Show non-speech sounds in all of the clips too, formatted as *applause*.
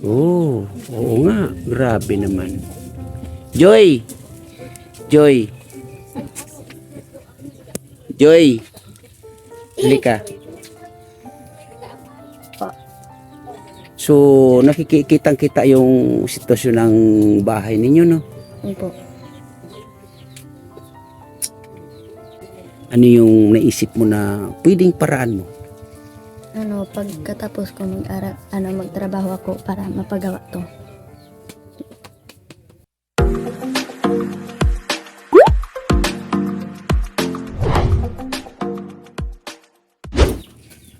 Oh, oo nga. Grabe naman. Joy! Joy! Joy! Halika. So, nakikitang kita yung sitwasyon ng bahay ninyo, no? Opo. Ano yung naisip mo na pwedeng paraan mo? Ano, pagkatapos ko mag-aral, ano, magtrabaho ako para mapagawa to.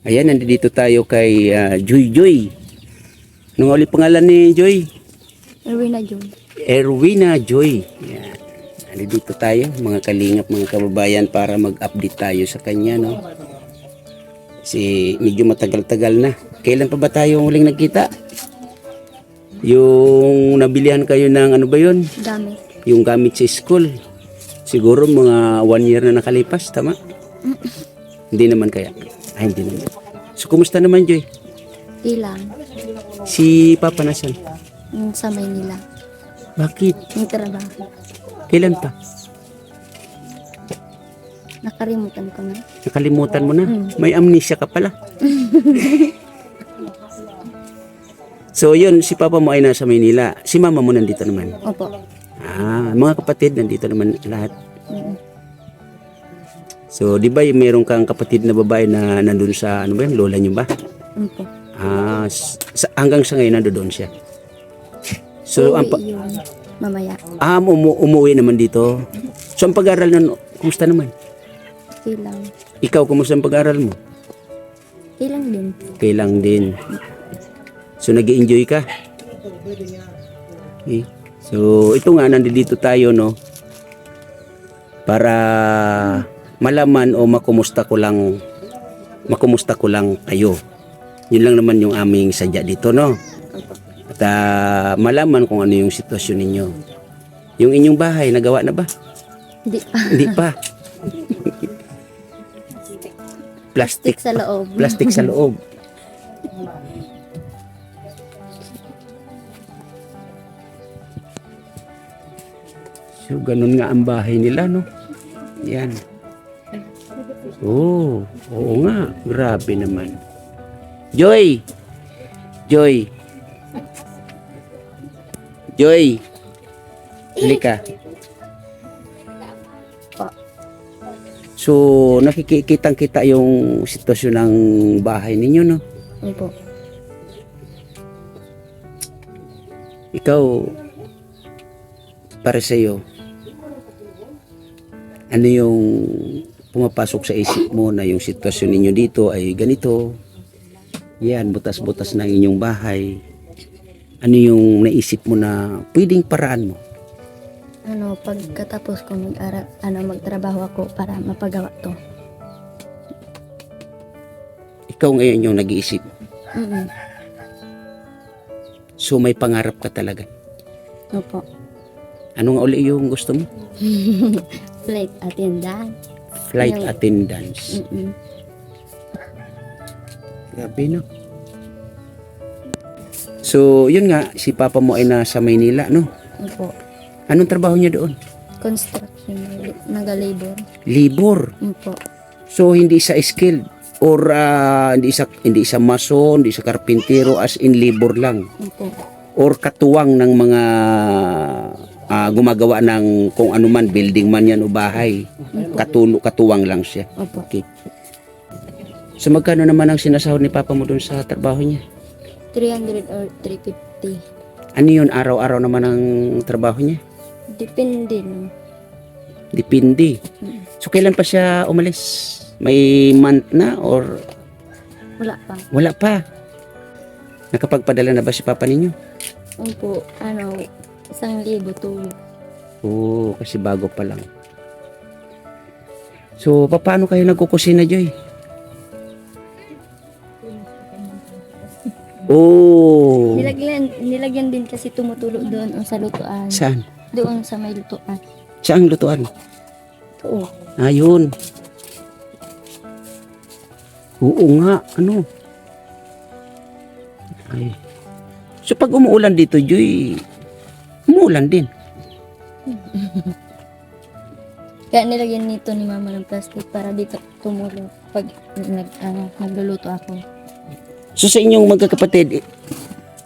Ayan, nandito tayo kay ah, Joy Joy. Ano nga ulit pangalan ni Joy? Erwin na Jun. Erwina Joy. Yan. Nandito tayo, mga kalingap, mga kababayan, para mag-update tayo sa kanya, no? Kasi medyo matagal-tagal na. Kailan pa ba tayo huling nagkita? Yung nabilihan kayo ng ano ba yun? Gamit. Yung gamit sa school. Siguro mga one year na nakalipas, tama? hindi naman kaya. Ay, hindi naman. So, kumusta naman, Joy? Ilang. Si Papa nasan? Sa Maynila. Bakit? Yung trabaho. Kailan pa? Nakarimutan ko na. Nakalimutan mo na. Mm. May amnesia ka pala. *laughs* so yun, si papa mo ay nasa Maynila. Si mama mo nandito naman. Opo. Ah, mga kapatid nandito naman lahat. Mm. So, di ba meron kang kapatid na babae na nandun sa, ano ba yun, lola niyo ba? Opo. Ah, sa, hanggang sa ngayon nandoon siya. So, ang, pa-. Mamaya. ah, umu, umuwi naman dito. So, ang pag-aaral nun, kumusta naman? Ilang. Ikaw, kumusta ang pag-aaral mo? Ilang din. kailang din. So, nag enjoy ka. Okay. So, ito nga, nandito tayo, no? Para malaman o makumusta ko lang, makumusta ko lang kayo. Yun lang naman yung aming sadya dito, no? At ah, malaman kung ano yung sitwasyon ninyo. Yung inyong bahay, nagawa na ba? Hindi pa. Hindi pa. *laughs* Plastic Stick sa loob. plastic sa loob. So, ganun nga ang bahay nila, no? Yan. Oh, oo nga. Grabe naman. Joy! Joy! Joy! Halika. So, nakikitang kita yung sitwasyon ng bahay ninyo, no? Opo. Ikaw, para sa iyo, ano yung pumapasok sa isip mo na yung sitwasyon ninyo dito ay ganito, yan, butas-butas ng inyong bahay. Ano yung naisip mo na pwedeng paraan mo? Ano, pagkatapos ko mag-aral, ano, magtrabaho ako para mapagawa to. Ikaw ngayon yung nag-iisip. Mm So may pangarap ka talaga. Opo. Ano nga uli yung gusto mo? *laughs* Flight attendant. Flight Yung- attendance. Mm Grabe no. So, yun nga, si papa mo ay nasa Maynila, no? Opo. Anong trabaho niya doon? Construction. Naga-labor. Libor. Opo. So, hindi sa skilled or ah, hindi sa hindi sa mason, hindi sa karpintero as in labor lang Opo. or katuwang ng mga ah, gumagawa ng kung ano man building man yan o bahay. Katulo katuwang lang siya. Opo. Okay. So magkano naman ang sinasahod ni papa mo doon sa trabaho niya? 300 or 350. Ano yun araw-araw naman ang trabaho niya? Depende, no? Depende. So kailan pa siya umalis? May month na or Wala pa. wala pa? Nakapagpadala na ba si papa ninyo? Opo, ano, isang libo tulog. Oo, kasi bago pa lang. So, paano kayo nagkukusina, Joy? *laughs* Oh, Nilagyan, nilagyan din kasi tumutulo doon ang sa lutuan. saan? Doon sa may lutuan. Saan lutuan? Oo. Ayun. Oo nga, ano? Ay. So pag umuulan dito, Joy, umuulan din. *laughs* Kaya nilagyan nito ni mama ng plastic para dito tumulo pag nag, ano, nagluluto ako. So sa inyong magkakapatid,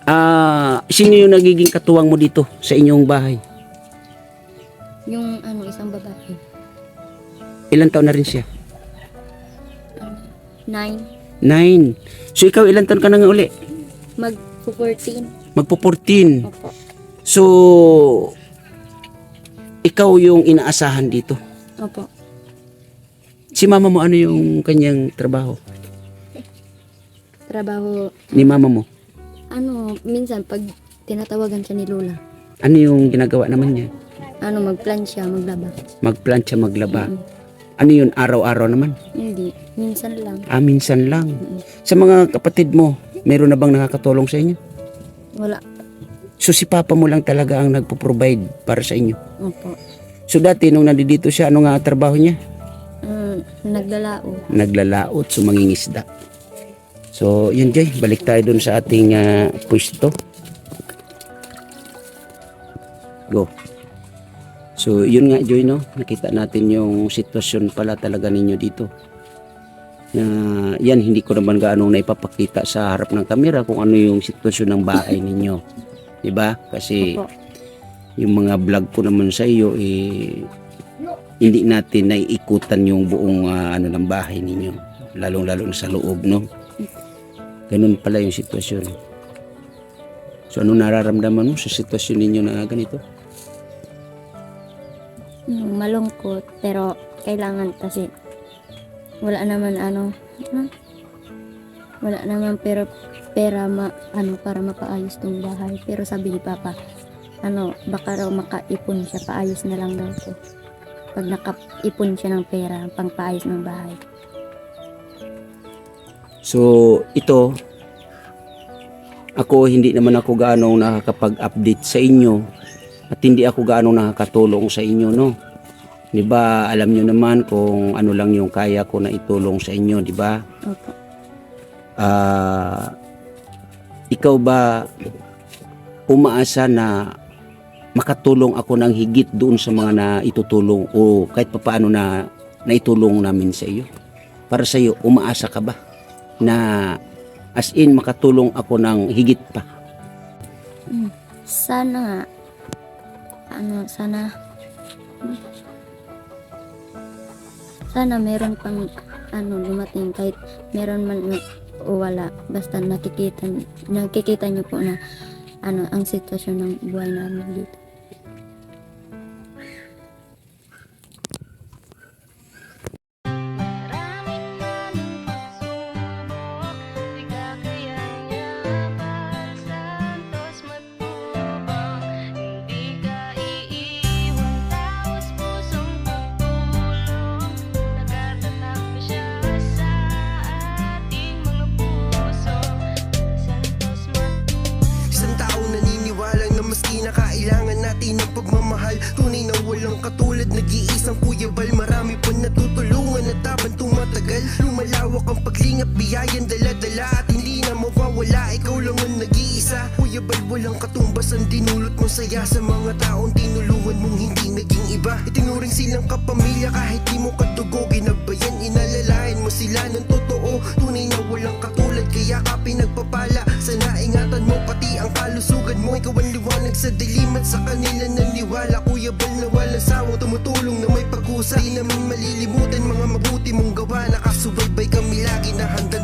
ah, sino yung nagiging katuwang mo dito sa inyong bahay? Ilan taon na rin siya? Nine. Nine. So ikaw ilan taon ka na nga uli? Mag 14. Magpo 14. Opo. So, ikaw yung inaasahan dito. Opo. Si mama mo ano yung kanyang trabaho? Trabaho, Ni mama mo? ano, minsan pag tinatawagan siya ni Lola, Ano yung ginagawa naman niya? ano, magplan siya, maglaba. Magplancha, maglaba. Mm. Ano yun? Araw-araw naman? Hindi, minsan lang. Ah, minsan lang. Sa mga kapatid mo, meron na bang nakakatulong sa inyo? Wala. So si papa mo lang talaga ang nagpo-provide para sa inyo. Opo. So dati nung nandito siya, ano nga trabaho niya? Mm, naglalao. Naglalaot, so mangingisda. So yun Jay, balik tayo dun sa ating ah, pwesto. Go. So yun nga Joy no, nakita natin yung sitwasyon pala talaga ninyo dito. Na yan hindi ko naman gaano naipapakita sa harap ng kamera kung ano yung sitwasyon ng bahay ninyo. 'Di ba? Kasi Opo. yung mga vlog ko naman sa iyo eh hindi natin naiikutan yung buong ah, ano ng bahay ninyo lalong lalo na sa loob no ganun pala yung sitwasyon so ano nararamdaman mo sa sitwasyon ninyo na ganito malungkot, pero kailangan kasi wala naman ano, ano? wala naman pero pera ma, ano para mapaayos tong bahay. Pero sabi ni Papa, ano, baka raw makaipon siya, paayos na lang daw to. Pag nakaipon siya ng pera, pang paayos ng bahay. so ito ako hindi naman ako gaano nakakapag-update sa inyo at hindi ako gaano nakakatulong sa inyo no di ba alam nyo naman kung ano lang yung kaya ko na itulong sa inyo di ba Opo. Ah, ikaw ba umaasa na makatulong ako ng higit doon sa mga na itutulong o kahit papaano na naitulong namin sa iyo? Para sa iyo, umaasa ka ba na as in makatulong ako ng higit pa? Sana nga, ano, sana, sana meron pang, ano, lumating kahit meron man o wala, basta nakikita, nakikita niyo po na, ano, ang sitwasyon ng buhay namin dito. Na maski na kailangan natin ng pagmamahal. Tunay na walang katulad, nag-iisang Kuya Bal. Marami pa natutulungan at habang tumatagal Lumalawak ang paglingap, biyayan dala-dala. At hindi na mawawala, ikaw lang ang nag-iisa. Kuya Bal, walang katumbas ang dinulot mo saya Sa mga taong tinulungan mong hindi naging iba Itinuring silang kapamilya kahit di mo katugo Ginabayan, inalalayan mo sila ng totoo. Tunay na walang katulad, kaya ka pinagpapala. Sana ingatan mo pati ang kalusugan mo. Ikaw ang liwanag sa dilim at sa kanila naniwala. Kuya Bal na walang sawang tumutulong na may pag-usa Di namin malilimutan mga mabuti mong gawa. Nakasubaybay kami lagi na ka